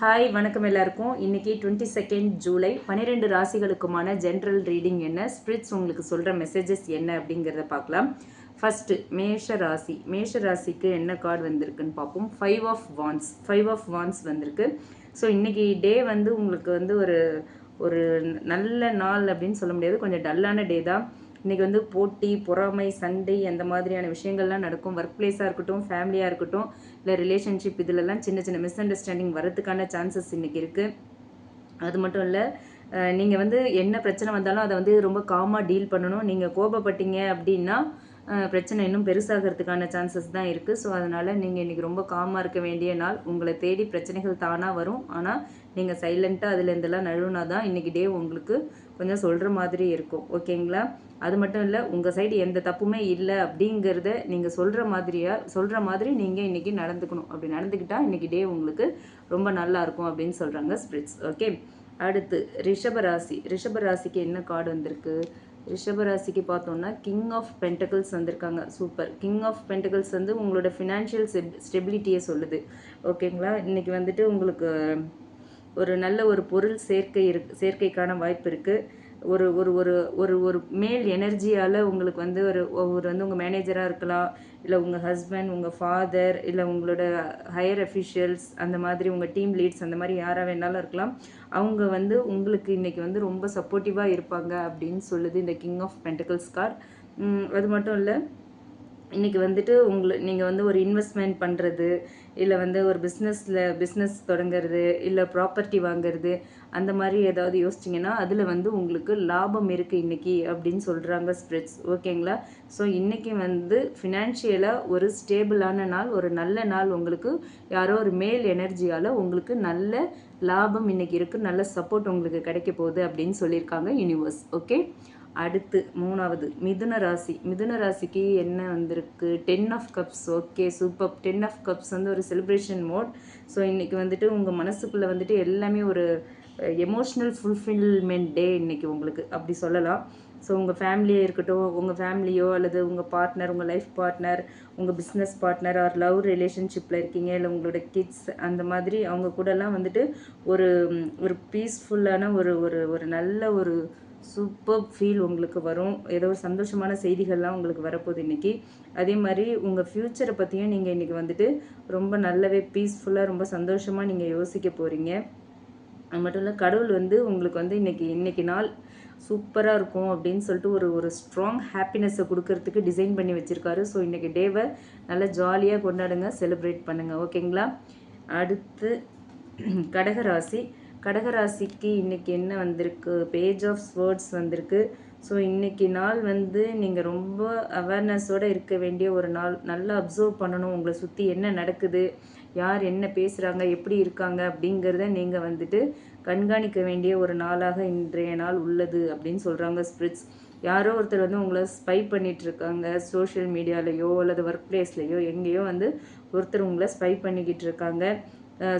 Hi வணக்கம் எல்லாருக்கும். இன்றைக்கி டுவெண்ட்டி செகண்ட் ஜூலை பன்னிரெண்டு ராசிகளுக்குமான ஜென்ரல் ரீடிங் என்ன? ஸ்பிரிட்ஸ் உங்களுக்கு சொல்கிற மெசேஜஸ் என்ன அப்படிங்கிறத பார்க்கலாம். ஃபஸ்ட்டு மேஷ ராசி. மேஷ ராசிக்கு என்ன கார்டு வந்திருக்குன்னு பார்ப்போம். Five of wands five of wands வந்திருக்கு. ஸோ இன்றைக்கி டே வந்து உங்களுக்கு வந்து ஒரு ஒரு நல்ல நாள் அப்படின்னு சொல்ல முடியாது. கொஞ்சம் டல்லான டே தான். இன்றைக்கி வந்து போட்டி பொறாமை சண்டை அந்த மாதிரியான விஷயங்கள்லாம் நடக்கும். ஒர்க் பிளேஸாக இருக்கட்டும் ஃபேமிலியாக இருக்கட்டும் இல்லை ரிலேஷன்ஷிப் இதிலெல்லாம் சின்ன சின்ன மிஸ் அண்டர்ஸ்டாண்டிங் வரதுக்கான சான்சஸ் இன்றைக்கி இருக்குது அது மட்டும் இல்லை நீங்கள் வந்து என்ன பிரச்சனை வந்தாலும் அதை வந்து ரொம்ப காமாக டீல் பண்ணணும். நீங்கள் கோபப்பட்டீங்க அப்படின்னா பிரச்சனை இன்னும் பெருசாகிறதுக்கான சான்சஸ் தான் இருக்குது ஸோ அதனால் நீங்கள் இன்றைக்கி ரொம்ப காமாக இருக்க வேண்டிய நாள். உங்களை தேடி பிரச்சனைகள் தானாக வரும். ஆனால் நீங்கள் சைலண்ட்டாக அதுலேருந்தெல்லாம் நழுவுனா தான் இன்றைக்கி டே உங்களுக்கு கொஞ்சம் சொல்கிற மாதிரி இருக்கும். ஓகேங்களா அது மட்டும் இல்லை உங்கள் சைடு எந்த தப்புமே இல்லை அப்படிங்கிறத நீங்கள் சொல்கிற மாதிரியா சொல்கிற மாதிரி நீங்கள் இன்றைக்கி நடந்துக்கணும். அப்படி நடந்துக்கிட்டால் இன்றைக்கி டே உங்களுக்கு ரொம்ப நல்லா இருக்கும் அப்படின்னு சொல்கிறாங்க ஸ்பிரிட்ஸ் ஓகே அடுத்து ரிஷபராசி. ரிஷபராசிக்கு என்ன கார்டு வந்திருக்கு? ரிஷபராசிக்கு பார்த்தோம்னா கிங் ஆஃப் பென்டகிள்ஸ் வந்திருக்காங்க. சூப்பர் கிங் ஆஃப் பென்டகிள்ஸ் வந்து உங்களோட ஃபினான்ஷியல் ஸ்டெபிலிட்டியை சொல்லுது. ஓகேங்களா இன்றைக்கி வந்துட்டு உங்களுக்கு ஒரு நல்ல ஒரு பொருள் சேர்க்கை இருக்கு சேர்க்கைக்கான வாய்ப்பு இருக்குது ஒரு ஒரு ஒரு ஒரு ஒரு மேல் எனர்ஜியால் உங்களுக்கு வந்து ஒரு ஒரு வந்து உங்கள் மேனேஜராக இருக்கலாம் இல்லை உங்கள் ஹஸ்பண்ட் உங்கள் ஃபாதர் இல்லை உங்களோட ஹையர் அஃபிஷியல்ஸ் அந்த மாதிரி உங்கள் டீம் லீட்ஸ் அந்த மாதிரி யாராக வேணாலும் இருக்கலாம். அவங்க வந்து உங்களுக்கு இன்றைக்கி வந்து ரொம்ப சப்போர்ட்டிவாக இருப்பாங்க அப்படின்னு சொல்லுது இந்த கிங் ஆஃப் பென்டகிள்ஸ் கார் அது மட்டும் இல்லை இன்றைக்கி வந்துட்டு உங்களை நீங்கள் வந்து ஒரு இன்வெஸ்ட்மெண்ட் பண்ணுறது இல்லை வந்து ஒரு பிஸ்னஸில் பிஸ்னஸ் தொடங்குறது இல்லை ப்ராப்பர்ட்டி வாங்குறது அந்த மாதிரி ஏதாவது யோசிச்சிங்கன்னா அதில் வந்து உங்களுக்கு லாபம் இருக்குது இன்றைக்கி அப்படின்னு சொல்கிறாங்க ஸ்ப்ரெட்ஸ் ஓகேங்களா ஸோ இன்றைக்கி வந்து ஃபினான்ஷியலாக ஒரு ஸ்டேபிளான நாள் ஒரு நல்ல நாள் உங்களுக்கு யாரோ ஒரு மேல் எனர்ஜியால் உங்களுக்கு நல்ல லாபம் இன்றைக்கி இருக்குது நல்ல சப்போர்ட் உங்களுக்கு கிடைக்க போகுது அப்படின்னு சொல்லியிருக்காங்க யூனிவர்ஸ் ஓகே அடுத்து மூணாவது மிதுன ராசி. மிதுன ராசிக்கு என்ன வந்திருக்கு? Ten of cups okay super ten of cups வந்து ஒரு செலிப்ரேஷன் மோட் ஸோ இன்றைக்கி வந்துட்டு உங்கள் மனசுக்குள்ளே வந்துட்டு எல்லாமே ஒரு எமோஷ்னல் ஃபுல்ஃபில்மெண்ட் டே இன்றைக்கி உங்களுக்கு. அப்படி சொல்லலாம். ஸோ உங்கள் ஃபேமிலியே இருக்கட்டும் உங்கள் ஃபேமிலியோ அல்லது உங்கள் பார்ட்னர் உங்கள் லைஃப் பார்ட்னர் உங்கள் பிஸ்னஸ் பார்ட்னர் ஆர் லவ் ரிலேஷன்ஷிப்பில் இருக்கீங்க இல்லை உங்களோட கிட்ஸ் அந்த மாதிரி அவங்க கூடலாம் வந்துட்டு ஒரு ஒரு பீஸ்ஃபுல்லான ஒரு ஒரு ஒரு நல்ல ஒரு சூப்பர் ஃபீல் உங்களுக்கு வரும். ஏதோ ஒரு சந்தோஷமான செய்திகள்லாம் உங்களுக்கு வரப்போகுது இன்றைக்கி அதே மாதிரி உங்கள் ஃப்யூச்சரை பற்றியும் நீங்கள் இன்றைக்கி வந்துட்டு ரொம்ப நல்லாவே பீஸ்ஃபுல்லாக ரொம்ப சந்தோஷமாக நீங்கள் யோசிக்க போகிறீங்க அது மட்டும் இல்லை கடவுள் வந்து உங்களுக்கு வந்து இன்னைக்கு இன்றைக்கி நாள் சூப்பராக இருக்கும் அப்படின்னு சொல்லிட்டு ஒரு ஒரு ஸ்ட்ராங் ஹாப்பினஸை கொடுக்கறதுக்கு டிசைன் பண்ணி வச்சுருக்காரு. ஸோ இன்றைக்கி டேவை நல்லா ஜாலியாக கொண்டாடுங்க செலிப்ரேட் பண்ணுங்கள் ஓகேங்களா அடுத்து கடகராசி கடகராசிக்கு இன்றைக்கி என்ன வந்திருக்கு? பேஜ் ஆஃப் ஸ்வேர்ட்ஸ் வந்திருக்கு. ஸோ இன்றைக்கி நாள் வந்து நீங்கள் ரொம்ப அவேர்னஸோடு இருக்க வேண்டிய ஒரு நாள். நல்லா அப்சர்வ் பண்ணணும். உங்களை சுற்றி என்ன நடக்குது? யார் என்ன பேசுகிறாங்க எப்படி இருக்காங்க? அப்படிங்கிறத நீங்கள் வந்துட்டு கண்காணிக்க வேண்டிய ஒரு நாளாக இன்றைய நாள் உள்ளது அப்படின்னு சொல்கிறாங்க ஸ்பிரிட்ஸ் யாரோ ஒருத்தர் வந்து உங்களை ஸ்பை பண்ணிகிட்ருக்காங்க இருக்காங்க. சோஷியல் மீடியாலேயோ அல்லது ஒர்க் பிளேஸ்லேயோ எங்கேயோ வந்து ஒருத்தர் உங்களை ஸ்பை பண்ணிக்கிட்டு இருக்காங்க.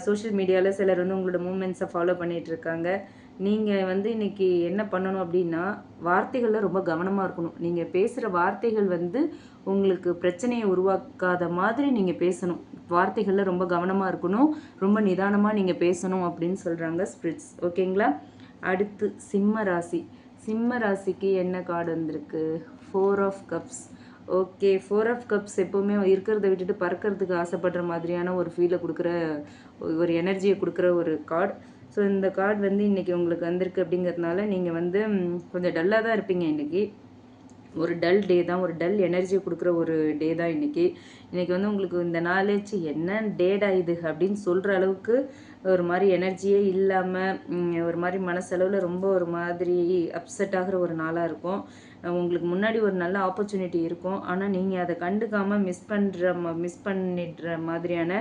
சோஷியல் மீடியாவில் சிலர் வந்து உங்களோட மூமெண்ட்ஸை ஃபாலோ பண்ணிகிட்டு இருக்காங்க நீங்கள் வந்து இன்றைக்கி என்ன பண்ணணும் அப்படின்னா வார்த்தைகளில் ரொம்ப கவனமாக இருக்கணும். நீங்கள் பேசுகிற வார்த்தைகள் வந்து உங்களுக்கு பிரச்சனையை உருவாக்காத மாதிரி நீங்கள் பேசணும். வார்த்தைகளில் ரொம்ப கவனமாக இருக்கணும். ரொம்ப நிதானமாக நீங்கள் பேசணும் அப்படின்னு சொல்கிறாங்க ஸ்பிரிட்ஸ் ஓகேங்களா? அடுத்து சிம்ம ராசி. சிம்ம ராசிக்கு என்ன கார்டு வந்திருக்கு? Four of cups okay four of cups எப்போவுமே இருக்கிறத விட்டுட்டு பறக்கிறதுக்கு ஆசைப்படுற மாதிரியான ஒரு ஃபீலை கொடுக்குற ஒரு எனர்ஜியை கொடுக்குற ஒரு கார்டு ஸோ இந்த கார்டு வந்து இன்றைக்கி உங்களுக்கு வந்திருக்கு அப்படிங்கிறதுனால நீங்கள் வந்து கொஞ்சம் டல்லாக தான் இருப்பீங்க இன்றைக்கி ஒரு டல் டே தான் ஒரு டல் எனர்ஜியை கொடுக்குற ஒரு டே தான் இன்றைக்கி இன்றைக்கி வந்து உங்களுக்கு இந்த நாலேஜ் என்ன டேடா இது அப்படின்னு சொல்கிற அளவுக்கு ஒரு மாதிரி எனர்ஜியே இல்லாமல் ஒரு மாதிரி மனசளவில் ரொம்ப ஒரு மாதிரி அப்செட் ஆகிற ஒரு நாளாக இருக்கும். உங்களுக்கு முன்னாடி ஒரு நல்ல ஆப்பர்ச்சுனிட்டி இருக்கும். ஆனால் நீங்கள் அதை கண்டுக்காமல் மிஸ் பண்ணுற மிஸ் பண்ணிடுற மாதிரியான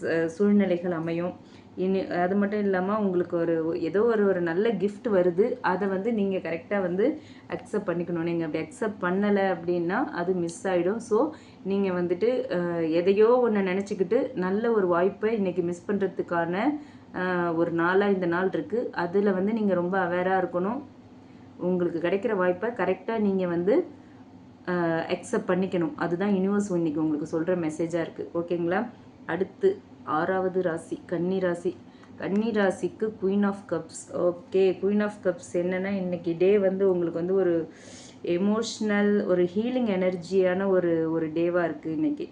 ச- சூழ்நிலைகள் அமையும். இனி அது மட்டும் இல்லாமல் உங்களுக்கு ஒரு ஏதோ ஒரு ஒரு நல்ல கிஃப்ட் வருது அதை வந்து நீங்கள் கரெக்டாக வந்து அக்செப்ட் பண்ணிக்கணும். நீங்கள் அப்படி அக்செப்ட் பண்ணலை அப்படின்னா அது மிஸ் ஆகிடும் ஸோ நீங்கள் வந்துட்டு எதையோ ஒன்று நினச்சிக்கிட்டு நல்ல ஒரு வாய்ப்பை இன்றைக்கி மிஸ் பண்ணுறதுக்கான ஒரு நாளாக இந்த நாள் இருக்குது அதில் வந்து நீங்கள் ரொம்ப அவேராக இருக்கணும். உங்களுக்கு கிடைக்கிற வாய்ப்பை கரெக்டாக நீங்கள் வந்து அக்செப்ட் பண்ணிக்கணும். அதுதான் யூனிவர்ஸ் இன்னைக்கு உங்களுக்கு சொல்கிற மெசேஜாக இருக்குது ஓகேங்களா அடுத்து ஆறாவது ராசி கன்னி ராசி. கன்னி ராசிக்கு queen of cups okay queen of cups என்னென்னா இன்றைக்கி டே வந்து உங்களுக்கு வந்து ஒரு எமோஷ்னல் ஒரு ஹீலிங் எனர்ஜியான ஒரு ஒரு டேவாக இருக்குது இன்றைக்கி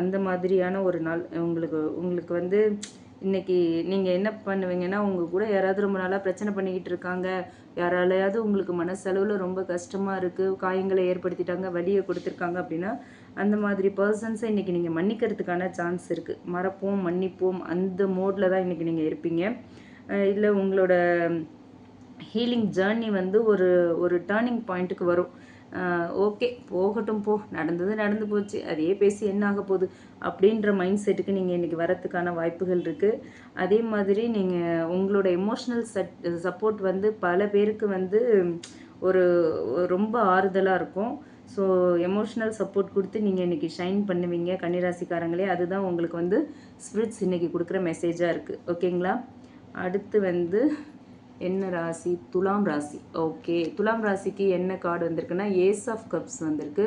அந்த மாதிரியான ஒரு நாள் உங்களுக்கு உங்களுக்கு வந்து இன்றைக்கி நீங்கள் என்ன பண்ணுவீங்கன்னா உங்கள் கூட யாராவது ரொம்ப நாளாக பிரச்சனை பண்ணிக்கிட்டு இருக்காங்க. யாராலையாவது உங்களுக்கு மனசளவில் ரொம்ப கஷ்டமாக இருக்குது காயங்களை ஏற்படுத்திட்டாங்க வலியை கொடுத்துருக்காங்க அப்படின்னா அந்த மாதிரி பர்சன்ஸை இன்றைக்கி நீங்கள் மன்னிக்கிறதுக்கான சான்ஸ் இருக்குது மறப்போம் மன்னிப்போம். அந்த மோடில் தான் இன்றைக்கி நீங்கள் இருப்பீங்க. இல்லை உங்களோட ஹீலிங் ஜேர்னி வந்து ஒரு ஒரு டேர்னிங் பாயிண்ட்டுக்கு வரும். ஓகே போகட்டும் போ. நடந்தது நடந்து போச்சு. அதே பேசி என்ன ஆக போகுது? அப்படின்ற மைண்ட் செட்டுக்கு நீங்கள் இன்றைக்கி வரத்துக்கான வாய்ப்புகள் இருக்குது அதே மாதிரி நீங்கள் உங்களோட எமோஷ்னல் சட் சப்போர்ட் வந்து பல பேருக்கு வந்து ஒரு ரொம்ப ஆறுதலாக இருக்கும். ஸோ எமோஷ்னல் சப்போர்ட் கொடுத்து நீங்கள் இன்றைக்கி ஷைன் பண்ணுவீங்க கன்னிராசிக்காரங்களே அதுதான் உங்களுக்கு வந்து ஸ்பிரிட்ஸ் இன்றைக்கி கொடுக்குற மெசேஜாக இருக்குது ஓகேங்களா அடுத்து வந்து என்ன ராசி? துலாம் ராசி. ஓகே துலாம் ராசிக்கு என்ன கார்டு வந்திருக்குன்னா ஏஸ் ஆஃப் கப்ஸ் வந்திருக்கு.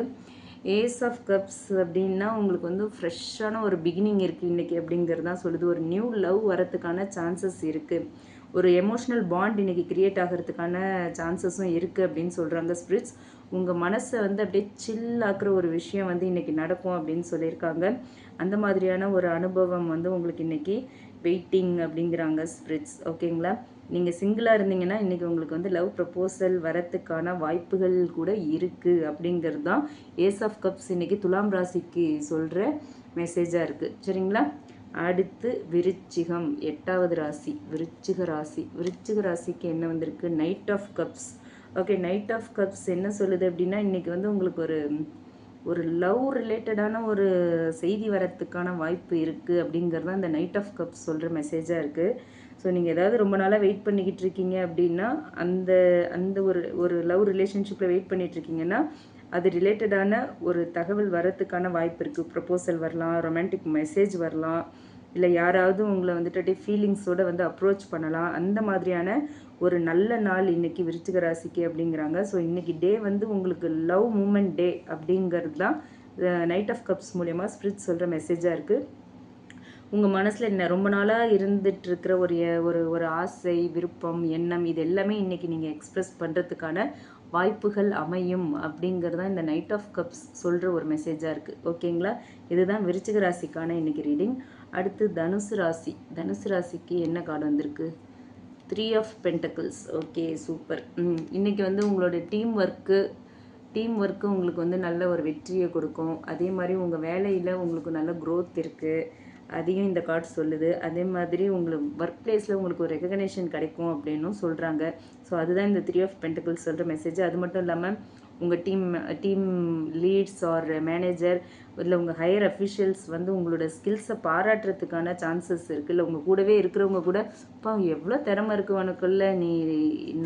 ஏஸ் ஆஃப் கப்ஸ் அப்படின்னா உங்களுக்கு வந்து ஃப்ரெஷ்ஷான ஒரு பிகினிங் இருக்குது இன்றைக்கி அப்படிங்கிறது தான் சொல்லுது. ஒரு நியூ லவ் வரத்துக்கான சான்சஸ் இருக்குது ஒரு எமோஷ்னல் பாண்ட் இன்றைக்கி க்ரியேட் ஆகிறதுக்கான சான்சஸும் இருக்குது அப்படின்னு சொல்கிறாங்க ஸ்பிரிட்ஸ் உங்கள் மனசை வந்து அப்படியே சில்லாக்குற ஒரு விஷயம் வந்து இன்றைக்கி நடக்கும் அப்படின்னு சொல்லியிருக்காங்க. அந்த மாதிரியான ஒரு அனுபவம் வந்து உங்களுக்கு இன்றைக்கி வெயிட்டிங் அப்படிங்கிறாங்க ஸ்பிரிட்ஸ் ஓகேங்களா? நீங்கள் சிங்கிளாக இருந்தீங்கன்னா இன்றைக்கி உங்களுக்கு வந்து லவ் ப்ரப்போசல் வரத்துக்கான வாய்ப்புகள் கூட இருக்குது அப்படிங்கிறது தான் ஏஸ் ஆஃப் கப்ஸ் இன்றைக்கி துலாம் ராசிக்கு சொல்கிற மெசேஜாக இருக்குது சரிங்களா? அடுத்து விருச்சிகம் எட்டாவது ராசி விருச்சிக ராசி. விருச்சிக ராசிக்கு என்ன வந்திருக்கு? Knight of cups okay knight of cups என்ன சொல்லுது அப்படின்னா இன்றைக்கி வந்து உங்களுக்கு ஒரு ஒரு லவ் ரிலேட்டடான ஒரு செய்தி வரத்துக்கான வாய்ப்பு இருக்குது அப்படிங்கிறது தான் இந்த நைட் ஆஃப் கப்ஸ் சொல்கிற மெசேஜாக இருக்குது ஸோ நீங்கள் ஏதாவது ரொம்ப நாளாக வெயிட் பண்ணிக்கிட்டு இருக்கீங்க அப்படின்னா அந்த அந்த ஒரு ஒரு லவ் ரிலேஷன்ஷிப்பில் வெயிட் பண்ணிகிட்ருக்கீங்கன்னா அது ரிலேட்டடான ஒரு தகவல் வரத்துக்கான வாய்ப்பு இருக்குது ப்ரப்போசல் வரலாம் ரொமான்டிக் மெசேஜ் வரலாம். இல்லை யாராவது உங்களை வந்துட்டு ஃபீலிங்ஸோடு வந்து அப்ரோச் பண்ணலாம். அந்த மாதிரியான ஒரு நல்ல நாள் இன்றைக்கி விருச்சிக ராசிக்கு அப்படிங்கிறாங்க. ஸோ இன்றைக்கி டே வந்து உங்களுக்கு லவ் மூமெண்ட் டே அப்படிங்கிறது தான் நைட் ஆஃப் கப்ஸ் மூலயமா ஸ்பிரிட் சொல்கிற மெசேஜாக இருக்குது உங்கள் மனசில் என்ன ரொம்ப நாளாக இருந்துட்டு இருக்கிற ஒரு ஒரு ஒரு ஆசை விருப்பம் எண்ணம் இது எல்லாமே இன்றைக்கி நீங்கள் எக்ஸ்ப்ரெஸ் பண்ணுறதுக்கான வாய்ப்புகள் அமையும் அப்படிங்கிறது தான் இந்த நைட் ஆஃப் கப்ஸ் சொல்கிற ஒரு மெசேஜாக இருக்குது ஓகேங்களா இதுதான் விருச்சிக ராசிக்கான இன்றைக்கி ரீடிங் அடுத்து தனுசு ராசி. தனுசு ராசிக்கு என்ன கார்டு வந்திருக்கு? Three of pentacles okay super இன்றைக்கி வந்து உங்களோட டீம் ஒர்க்கு டீம் ஒர்க்கு உங்களுக்கு வந்து நல்ல ஒரு வெற்றியை கொடுக்கும். அதே மாதிரி உங்கள் வேலையில் உங்களுக்கு நல்ல க்ரோத் இருக்குது அதையும் இந்த கார்டு சொல்லுது. அதே மாதிரி உங்களுக்கு ஒர்க் பிளேஸில் உங்களுக்கு ஒரு ரெகக்னேஷன் கிடைக்கும் அப்படின்னும் சொல்கிறாங்க ஸோ அதுதான் இந்த த்ரீ ஆஃப் பென்டக்கிள்ஸ் சொல்கிற மெசேஜ் அது மட்டும் இல்லாமல் உங்கள் team team leads or manager இல்லை உங்கள் ஹையர் அஃபிஷியல்ஸ் வந்து உங்களோட ஸ்கில்ஸை பாராட்டுறதுக்கான சான்சஸ் இருக்குது இல்லை உங்கள் கூடவே இருக்கிறவங்க கூட இப்போ எவ்வளோ திறமை இருக்குது உனக்குள்ள. நீ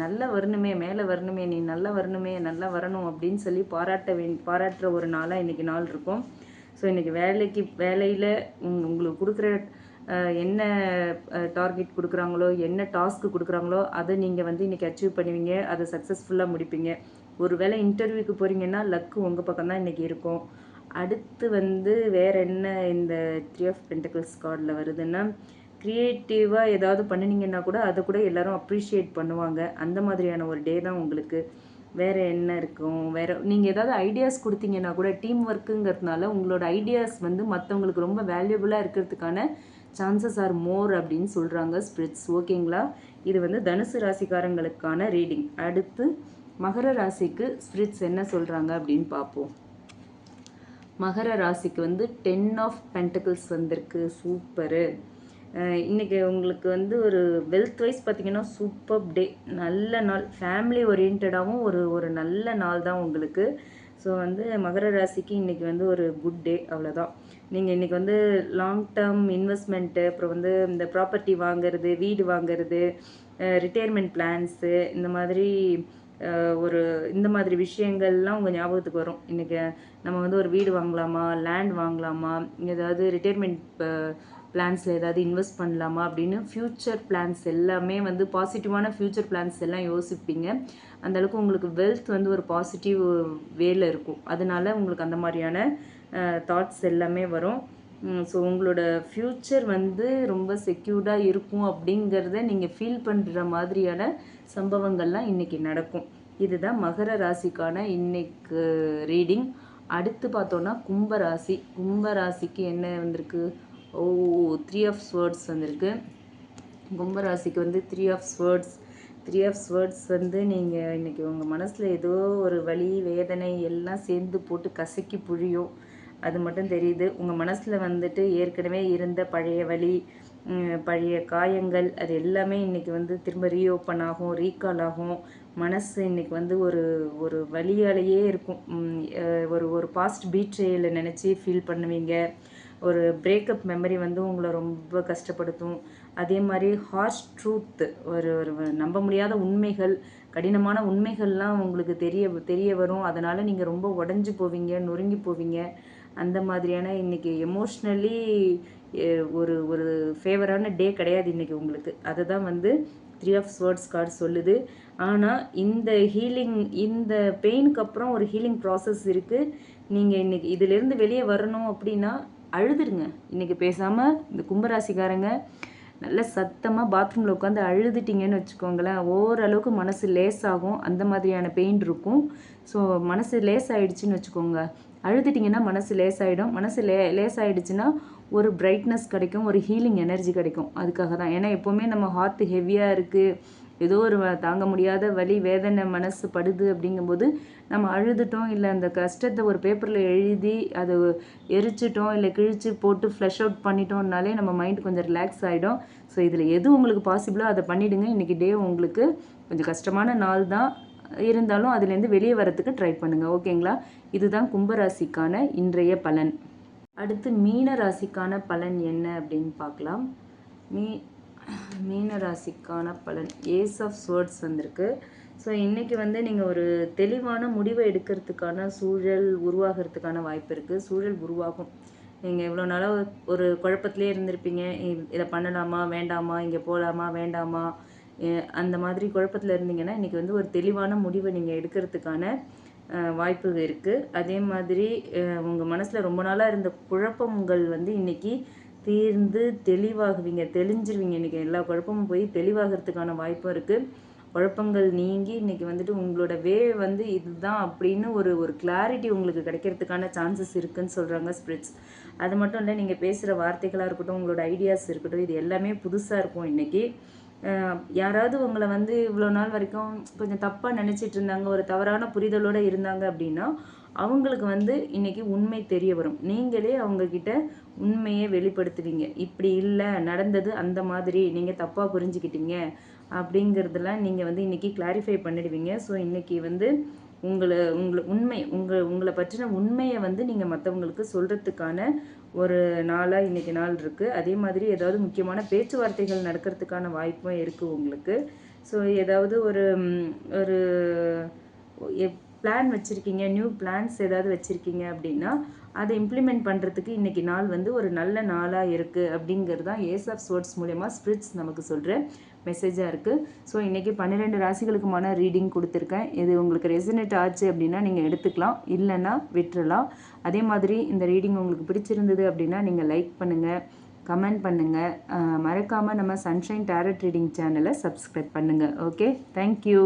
நல்லா வரணுமே மேலே வரணுமே நீ நல்லா வரணுமே நல்லா வரணும் அப்படின்னு சொல்லி பாராட்ட வே பாராட்டுற ஒரு நாளாக இன்றைக்கி நாள் இருக்கும். ஸோ இன்றைக்கி வேலைக்கு வேலையில் உங்களுக்கு கொடுக்குற என்ன டார்கெட் கொடுக்குறாங்களோ என்ன டாஸ்க்கு கொடுக்குறாங்களோ அதை நீங்கள் வந்து இன்றைக்கி அச்சீவ் பண்ணுவீங்க. அதை சக்ஸஸ்ஃபுல்லாக முடிப்பீங்க. ஒரு வேளை இன்டர்வியூக்கு போகிறீங்கன்னா லக்கு உங்கள் பக்கம் தான் இன்றைக்கி இருக்கும். அடுத்து வந்து வேறு என்ன இந்த த்ரீ ஆஃப் பென்டக்கிள்ஸ் கார்டில் வருதுன்னா க்ரியேட்டிவாக ஏதாவது பண்ணினீங்கன்னா கூட அதை கூட எல்லோரும் அப்ரிஷியேட் பண்ணுவாங்க. அந்த மாதிரியான ஒரு டே தான் உங்களுக்கு வேறு என்ன இருக்கும்? வேறு நீங்கள் ஏதாவது ஐடியாஸ் கொடுத்தீங்கன்னா கூட டீம் ஒர்க்குங்கிறதுனால உங்களோட ஐடியாஸ் வந்து மற்றவங்களுக்கு ரொம்ப வேல்யூபுளாக இருக்கிறதுக்கான சான்சஸ் ஆர் மோர் அப்படின்னு சொல்கிறாங்க ஸ்பிரிட்ஸ் ஓகேங்களா இது வந்து தனுசு ராசிக்காரங்களுக்கான ரீடிங் அடுத்து மகர ராசிக்கு ஸ்பிரிட்ஸ் என்ன சொல்கிறாங்க அப்படின்னு பார்ப்போம். மகர ராசிக்கு வந்து டென் ஆஃப் பென்டக்கிள்ஸ் வந்திருக்கு. சூப்பரு இன்றைக்கி உங்களுக்கு வந்து ஒரு வெல்த் வைஸ் பார்த்திங்கன்னா சூப்பர் டே நல்ல நாள். ஃபேமிலி ஓரியன்டாகவும் ஒரு ஒரு நல்ல நாள் தான் உங்களுக்கு. ஸோ வந்து மகர ராசிக்கு இன்றைக்கி வந்து ஒரு குட் டே அவ்வளோதான் நீங்கள் இன்றைக்கி வந்து லாங் டேர்ம் இன்வெஸ்ட்மெண்ட்டு அப்புறம் வந்து இந்த ப்ராப்பர்ட்டி வாங்கிறது வீடு வாங்கிறது ரிட்டையர்மெண்ட் பிளான்ஸு இந்த மாதிரி ஒரு இந்த மாதிரி விஷயங்கள்லாம் உங்கள் ஞாபகத்துக்கு வரும். இன்றைக்கி நம்ம வந்து ஒரு வீடு வாங்கலாமா லேண்ட் வாங்கலாமா ஏதாவது ரிட்டையர்மெண்ட் பிளான்ஸில் ஏதாவது இன்வெஸ்ட் பண்ணலாமா அப்படின்னு ஃப்யூச்சர் பிளான்ஸ் எல்லாமே வந்து பாசிட்டிவான ஃப்யூச்சர் பிளான்ஸ் எல்லாம் யோசிப்பீங்க. அந்தளவுக்கு உங்களுக்கு வெல்த் வந்து ஒரு பாசிட்டிவ் வேல இருக்கும். அதனால உங்களுக்கு அந்த மாதிரியான தாட்ஸ் எல்லாமே வரும். ஸோ உங்களோட ஃப்யூச்சர் வந்து ரொம்ப செக்யூர்டாக இருக்கும் அப்படிங்கிறத நீங்கள் ஃபீல் பண்ணுற மாதிரியான சம்பவங்கள்லாம் இன்றைக்கி நடக்கும். இதுதான் மகர ராசிக்கான இன்னைக்கு ரீடிங் அடுத்து பார்த்தோன்னா கும்பராசி கும்பராசிக்கு என்ன வந்திருக்கு? ஓ த்ரீ ஆஃப் ஸ்வேர்ட்ஸ் வந்திருக்கு. கும்பராசிக்கு வந்து three of swords three of swords வந்து நீங்கள் இன்றைக்கி உங்கள் மனசில் ஏதோ ஒரு வலி வேதனை எல்லாம் சேர்ந்து போட்டு கசக்கி புழியும். அது மட்டும் தெரியுது. உங்கள் மனசில் வந்துட்டு ஏற்கனவே இருந்த பழைய வலி பழைய காயங்கள் அது எல்லாமே இன்றைக்கி வந்து திரும்ப ரீஓப்பன் ஆகும் ரீகால் ஆகும். மனசு இன்னைக்கு வந்து ஒரு ஒரு வழியாலேயே இருக்கும். ஒரு ஒரு பாஸ்ட் பீட்ரேயில் நினச்சி ஃபீல் பண்ணுவீங்க. ஒரு பிரேக்கப் மெமரி வந்து உங்களை ரொம்ப கஷ்டப்படுத்தும். அதே மாதிரி ஹார்ஷ் ட்ரூத் ஒரு ஒரு நம்ப முடியாத உண்மைகள் கடினமான உண்மைகள்லாம் உங்களுக்கு தெரிய தெரிய வரும். அதனால் நீங்கள் ரொம்ப உடஞ்சி போவீங்க நொறுங்கி போவீங்க. அந்த மாதிரியான இன்றைக்கி எமோஷ்னலி ஒரு ஒரு ஃபேவரான டே கிடையாது இன்றைக்கி உங்களுக்கு. அதை தான் வந்து த்ரீ ஆஃப் ஸ்வேர்ட்ஸ் கார்டு சொல்லுது. ஆனால் இந்த ஹீலிங் இந்த பெயினுக்கு அப்புறம் ஒரு ஹீலிங் ப்ராசஸ் இருக்குது நீங்கள் இன்றைக்கி இதிலேருந்து வெளியே வரணும் அப்படின்னா அழுதுருங்க. இன்றைக்கி பேசாமல் இந்த கும்பராசிக்காரங்க நல்ல சத்தமாக பாத்ரூமில் உட்காந்து அழுதுட்டிங்கன்னு வச்சுக்கோங்களேன் ஓரளவுக்கு மனசு ஆகும் அந்த மாதிரியான பெயின் இருக்கும். ஸோ மனசு லேஸ் ஆகிடுச்சின்னு வச்சுக்கோங்க. அழுதுட்டிங்கன்னா மனசு லேசாகிடும் மனசு லே லேஸ் ஒரு பிரைட்னஸ் கிடைக்கும் ஒரு ஹீலிங் எனர்ஜி கிடைக்கும். அதுக்காக தான் ஏன்னா எப்போவுமே நம்ம ஹார்ட் ஹெவியாக இருக்குது ஏதோ ஒரு தாங்க முடியாத வலி வேதனை மனசு படுது அப்படிங்கும்போது நம்ம அழுதுட்டோம் இல்லை அந்த கஷ்டத்தை ஒரு பேப்பரில் எழுதி அதை எரிச்சிட்டோம் இல்லை கிழிச்சு போட்டு ஃப்ளஷ் அவுட் பண்ணிட்டோம்னாலே நம்ம மைண்ட் கொஞ்சம் ரிலாக்ஸ் ஆகிடும் ஸோ இதில் எது உங்களுக்கு பாசிபிளோ அதை பண்ணிவிடுங்க இன்றைக்கி டே உங்களுக்கு கொஞ்சம் கஷ்டமான நாள் தான் இருந்தாலும் அதுலேருந்து வெளியே வரத்துக்கு ட்ரை பண்ணுங்கள் ஓகேங்களா? இதுதான் கும்பராசிக்கான இன்றைய பலன். அடுத்து மீன ராசிக்கான பலன் என்ன அப்படின்னு பார்க்கலாம். மீ மீன ராசிக்கான பலன். ஏஸ் ஆஃப் ஸ்வேர்ட்ஸ் வந்திருக்கு. ஸோ இன்றைக்கி வந்து நீங்கள் ஒரு தெளிவான முடிவை எடுக்கிறதுக்கான சூழல் உருவாகிறதுக்கான வாய்ப்பு இருக்குது சூழல் உருவாகும். நீங்கள் இவ்வளோ நாளாக ஒரு குழப்பத்திலே இருந்திருப்பீங்க. இதை பண்ணலாமா? வேண்டாமா? இங்கே போகலாமா வேண்டாமா? அந்த மாதிரி குழப்பத்தில் இருந்தீங்கன்னா இன்றைக்கி வந்து ஒரு தெளிவான முடிவை நீங்கள் எடுக்கிறதுக்கான வாய்ப்பு இருக்குது அதே மாதிரி உங்கள் மனசில் ரொம்ப நாளாக இருந்த குழப்பங்கள் வந்து இன்றைக்கி தீர்ந்து தெளிவாகுவீங்க தெளிஞ்சிருவீங்க. இன்றைக்கி எல்லா குழப்பமும் போய் தெளிவாகிறதுக்கான வாய்ப்பும் இருக்குது குழப்பங்கள் நீங்கி இன்றைக்கி வந்துட்டு உங்களோட வே வந்து இதுதான் அப்படின்னு ஒரு ஒரு கிளாரிட்டி உங்களுக்கு கிடைக்கிறதுக்கான சான்சஸ் இருக்குன்னு சொல்கிறாங்க ஸ்பிரிட்ஸ் அது மட்டும் இல்லை நீங்கள் பேசுகிற வார்த்தைகளாக இருக்கட்டும் உங்களோட ஐடியாஸ் இருக்கட்டும் இது எல்லாமே புதுசாக இருக்கும் இன்றைக்கி யாராவது உங்களை வந்து இவ்வளோ நாள் வரைக்கும் கொஞ்சம் தப்பாக நினச்சிட்டு இருந்தாங்க ஒரு தவறான புரிதலோடு இருந்தாங்க அப்படின்னா அவங்களுக்கு வந்து இன்றைக்கி உண்மை தெரிய வரும். நீங்களே அவங்கக்கிட்ட உண்மையை வெளிப்படுத்துவீங்க. இப்படி இல்லை நடந்தது அந்த மாதிரி நீங்கள் தப்பாக புரிஞ்சுக்கிட்டீங்க அப்படிங்கிறதெல்லாம் நீங்கள் வந்து இன்னைக்கு கிளாரிஃபை பண்ணிடுவீங்க. ஸோ இன்றைக்கி வந்து உங்களை உங்களை உண்மை உங்கள் உங்களை பற்றின உண்மையை வந்து நீங்கள் மற்றவங்களுக்கு சொல்கிறதுக்கான ஒரு நாளாக இன்னைக்கு நாள் இருக்குது அதே மாதிரி ஏதாவது முக்கியமான பேச்சுவார்த்தைகள் நடக்கிறதுக்கான வாய்ப்பும் இருக்குது உங்களுக்கு. ஸோ ஏதாவது ஒரு ஒரு பிளான் வச்சுருக்கீங்க நியூ பிளான்ஸ் ஏதாவது வச்சுருக்கீங்க அப்படின்னா அதை இம்ப்ளிமெண்ட் பண்ணுறதுக்கு இன்றைக்கி நாள் வந்து ஒரு நல்ல நாளாக இருக்குது அப்படிங்கிறது தான் ஏஸ் ஆஃப் ஸ்வோர்ட்ஸ் மூலயமா ஸ்பிரிட்ஸ் நமக்கு சொல்கிறேன் மெசேஜாக இருக்குது ஸோ இன்றைக்கி பன்னிரெண்டு ராசிகளுக்குமான ரீடிங் கொடுத்துருக்கேன். இது உங்களுக்கு ரெசனேட் ஆச்சு அப்படின்னா நீங்கள் எடுத்துக்கலாம். இல்லைன்னா விட்டுறலாம். அதே மாதிரி இந்த ரீடிங் உங்களுக்கு பிடிச்சிருந்தது அப்படின்னா நீங்கள் லைக் பண்ணுங்கள் கமெண்ட் பண்ணுங்கள் மறக்காமல் நம்ம சன்ஷைன் டேரட் ரீடிங் சேனலை சப்ஸ்கிரைப் பண்ணுங்கள் ஓகே தேங்க்யூ